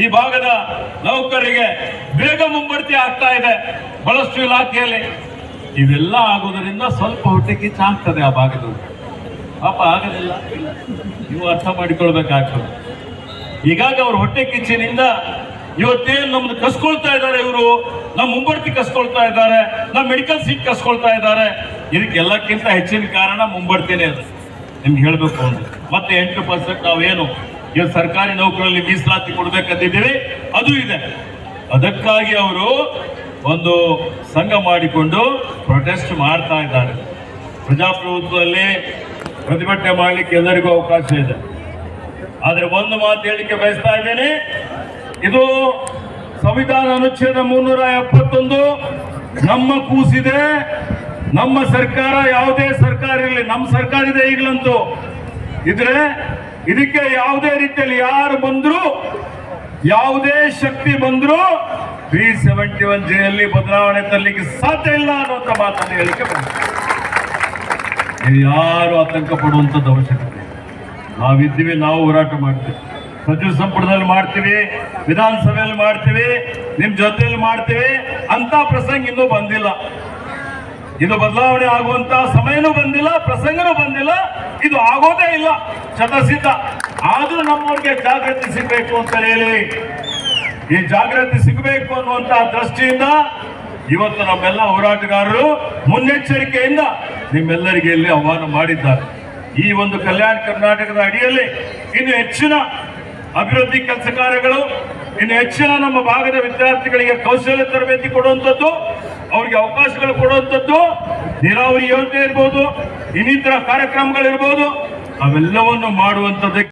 ಈ ಭಾಗದ ನೌಕರರಿಗೆ ಬೇಗ ಮುಂಬಡ್ತಿ ಆಗ್ತಾ ಇದೆ. ಬಹಳಷ್ಟು ಇಲಾಖೆಯಲ್ಲಿ. ಇವೆಲ್ಲ ಆಗೋದರಿಂದ ಸ್ವಲ್ಪ ಹೊಟ್ಟೆ ಕಿಚ್ಚ ಆಗ್ತದೆ ಆ ಭಾಗದಲ್ಲಿ ಪಾಪ ಆಗೋದಿಲ್ಲ ನೀವು ಅರ್ಥ ಮಾಡಿಕೊಳ್ಬೇಕಾಗ್ತದೆ. ಹೀಗಾಗಿ ಅವ್ರ ಹೊಟ್ಟೆ ಕಿಚ್ಚಿನಿಂದ ಇವತ್ತೇನು ನಮ್ದು ಕಸ್ಕೊಳ್ತಾ ಇದ್ದಾರೆ ಇವರು ನಮ್ಮ ಮುಂಬಡ್ತಿ ಕಸ್ಕೊಳ್ತಾ ಇದ್ದಾರೆ ನಮ್ಮ ಮೆಡಿಕಲ್ ಸೀಟ್ ಕಸ್ಕೊಳ್ತಾ ಇದ್ದಾರೆ. ಇದಕ್ಕೆಲ್ಲಕ್ಕಿಂತ ಹೆಚ್ಚಿನ ಕಾರಣ ಮುಂಬಡ್ತಿನೇ ಅದು. ನಿಮ್ಗೆ ಹೇಳಬೇಕು ಅಂದ್ರೆ ಮತ್ತೆ ಎಂಟು ಪರ್ಸೆಂಟ್ ನಾವೇನು? ಸರ್ಕಾರಿ ನೌಕರಲ್ಲಿ ಮೀಸಲಾತಿ ಕೊಡ್ಬೇಕಂತಿದ್ದೀವಿ. ಅದು ಇದೆ. ಅದಕ್ಕಾಗಿ ಅವರು ಒಂದು ಸಂಘ ಮಾಡಿಕೊಂಡು ಪ್ರೊಟೆಸ್ಟ್ ಮಾಡ್ತಾ ಇದ್ದಾರೆ. ಪ್ರಜಾಪ್ರಭುತ್ವದಲ್ಲಿ ಪ್ರತಿಭಟನೆ ಮಾಡಲಿಕ್ಕೆ ಎಲ್ಲರಿಗೂ ಅವಕಾಶ ಇದೆ. ಆದರೆ ಒಂದು ಮಾತು ಹೇಳಿಕೆ ಬಯಸ್ತಾ ಇದ್ದೇನೆ. ಇದು ಸಂವಿಧಾನ ಅನುಚ್ಛೇದ ಮುನ್ನೂರ ಎಪ್ಪತ್ತೊಂದು. ನಮ್ಮ ಕೂಸಿದೆ. ನಮ್ಮ ಸರ್ಕಾರ ಯಾವುದೇ ಸರ್ಕಾರ ಇರಲಿ, ನಮ್ಮ ಸರ್ಕಾರ ಇದೆ ಈಗಲಂತೂ. ಇದ್ರೆ ಇದಕ್ಕೆ ಯಾವುದೇ ರೀತಿಯಲ್ಲಿ ಯಾರು ಬಂದ್ರು, ಯಾವುದೇ ಶಕ್ತಿ ಬಂದ್ರು ತ್ರೀ ಸೆವೆಂಟಿ ಒನ್ ಜೆಯಲ್ಲಿ ಬದಲಾವಣೆ ತರಲಿಕ್ಕೆ ಸಾಧ್ಯ ಇಲ್ಲ ಅನ್ನುವಂಥ ಮಾತನ್ನು ಹೇಳಿಕೆ ಬಂದ ಯಾರು ಆತಂಕ ಪಡುವಂಥದ್ದು ಅವಶ್ಯಕತೆ. ನಾವಿದ್ದೀವಿ, ನಾವು ಹೋರಾಟ ಮಾಡ್ತೀವಿ. ಸಚಿವ ಸಂಪುಟದಲ್ಲಿ ಮಾಡ್ತೀವಿ, ವಿಧಾನಸಭೆಯಲ್ಲಿ ಮಾಡ್ತೀವಿ, ನಿಮ್ ಜೊತೆಯಲ್ಲಿ ಮಾಡ್ತೀವಿ ಅಂತ ಪ್ರಸಂಗ ಇನ್ನೂ ಬಂದಿಲ್ಲ. ಇದು ಬದಲಾವಣೆ ಆಗುವಂತ ಸಮಯನೂ ಬಂದಿಲ್ಲ, ಪ್ರಸಂಗನೂ ಬಂದಿಲ್ಲ. ಇದು ಆಗೋದೇ ಇಲ್ಲ ಶತಸಿದ್ಧ ಆದ್ರೂ ನಮ್ಮವ್ರಿಗೆ ಜಾಗೃತಿ ಸಿಗ್ಬೇಕು ಅಂತ ಹೇಳಿ. ಈ ಜಾಗೃತಿ ಸಿಗಬೇಕು ಅನ್ನುವಂತ ದೃಷ್ಟಿಯಿಂದ ಇವತ್ತು ನಮ್ಮೆಲ್ಲ ಹೋರಾಟಗಾರರು ಮುನ್ನೆಚ್ಚರಿಕೆಯಿಂದ ನಿಮ್ಮೆಲ್ಲರಿಗೆ ಇಲ್ಲಿ ಆಹ್ವಾನ ಮಾಡಿದ್ದಾರೆ. ಈ ಒಂದು ಕಲ್ಯಾಣ ಕರ್ನಾಟಕದ ಅಡಿಯಲ್ಲಿ ಇನ್ನು ಹೆಚ್ಚಿನ ಅಭಿವೃದ್ಧಿ ಕೆಲಸ ಕಾರ್ಯಗಳು, ಇನ್ನು ಹೆಚ್ಚಿನ ನಮ್ಮ ಭಾಗದ ವಿದ್ಯಾರ್ಥಿಗಳಿಗೆ ಕೌಶಲ್ಯ ತರಬೇತಿ ಕೊಡುವಂಥದ್ದು, ಅವರಿಗೆ ಅವಕಾಶಗಳು ಕೊಡುವಂಥದ್ದು ನೀರಾವರಿ ಯೋಜನೆ ಇರ್ಬೋದು ಇನ್ನಿತರ ಕಾರ್ಯಕ್ರಮಗಳಿರ್ಬೋದು ಅವೆಲ್ಲವನ್ನು ಮಾಡುವಂಥದ್ದಕ್ಕೆ